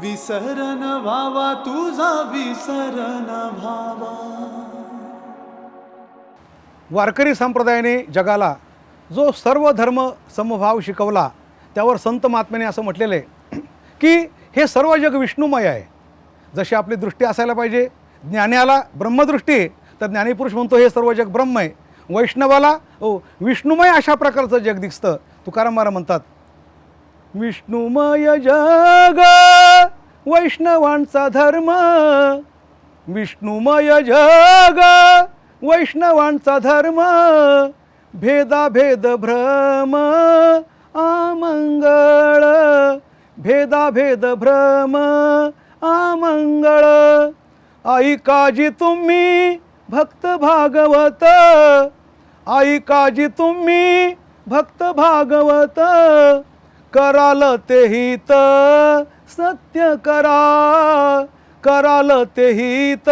विसरण व्हावा तुझा विसरण व्हावा. वारकरी संप्रदायाने जगाला जो सर्व धर्म समभाव शिकवला त्यावर संत महात्म्याने असं म्हटलेलं आहे की हे सर्व जग विष्णुमय आहे. जशी आपली दृष्टी असायला पाहिजे ज्ञानाला ब्रह्मदृष्टी तर ज्ञानीपुरुष म्हणतो हे सर्व जग ब्रह्म आहे. वैष्णवाला ओ विष्णुमय अशा प्रकारचं जग दिसतं. तुकाराम महाराज म्हणतात विष्णुमय जग वैष्णवांचा धर्म विष्णुमय जग. वैष्णवांचा धर्म भेदाभेद भ्रम आमंगळ भेदाभेद भ्रम आमंगळ आई काजी तुम्ही भक्त भागवत आई काजी तुम्ही भक्त भागवत. कराल ते हित सत्य करा कराल ते हित.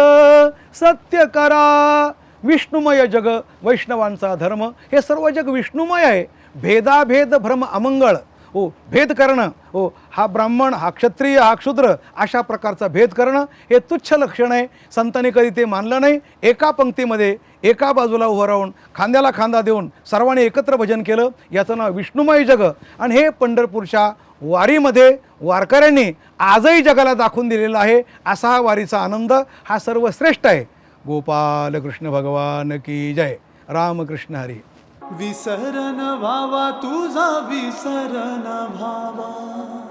सत्य करा. विष्णुमय जग वैष्णवांचा धर्म हे सर्व जग विष्णुमय आहे. भेदाभेद भ्रम अमंगळ. ओ भेद करणं. ओ हा ब्राह्मण हा क्षत्रिय हा क्षुद्र अशा प्रकारचा भेद करणं हे तुच्छ लक्षण आहे. संतांनी कधी ते मानलं नाही. एका पंक्तीमध्ये एका बाजूला उभं राहून खांद्याला खांदा देऊन सर्वांनी एकत्र भजन केलं. याचं नाव विष्णुमय जग. आणि हे पंढरपूरच्या वारीमध्ये वारकऱ्यांनी आजही जगाला दाखवून दिलेला आहे. असा हा वारीचा आनंद हा सर्वश्रेष्ठ आहे. गोपाल कृष्ण भगवान की जय. रामकृष्ण हरी. विसरण भावा तुझा विसरण भावा